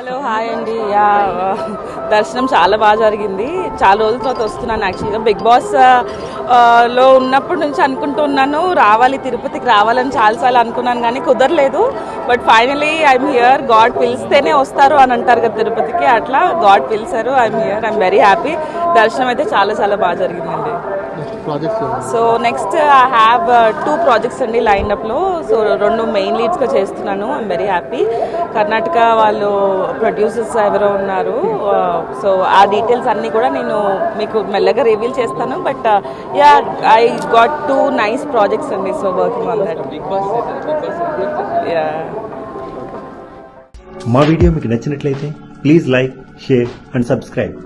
Hello hi అండి. Yeah దర్శనం చాలా బాగా జరిగింది. చాలా రోజుల తర్వాత వస్తున్నాను యాక్చువల్గా బిగ్ బాస్లో ఉన్నప్పటి నుంచి అనుకుంటున్నాను రావాలి తిరుపతికి రావాలని చాలాసార్లు అనుకున్నాను కానీ కుదరలేదు. But finally I'm here God పిలిస్తేనే వస్తారు అని అంటారు కదా తిరుపతికి. అట్లా గాడ్ పిలిచారు I'm here I'm very happy దర్శనం అయితే చాలా చాలా బాగా జరిగిందండి. So next I have two projects అండి లైన్ అప్లో సో రెండు మెయిన్ లీడ్స్గా చేస్తున్నాను. ఐమ్ వెరీ హ్యాపీ కర్ణాటక వాళ్ళు ప్రొడ్యూసర్స్ ఎవరో ఉన్నారు. సో ఆ డీటెయిల్స్ అన్నీ కూడా నేను మీకు మెల్లగా రివీల్ చేస్తాను. But ya I got two nice projects అండి so working on that ya మా వీడియో మీకు నచ్చినట్లయితే please like share and subscribe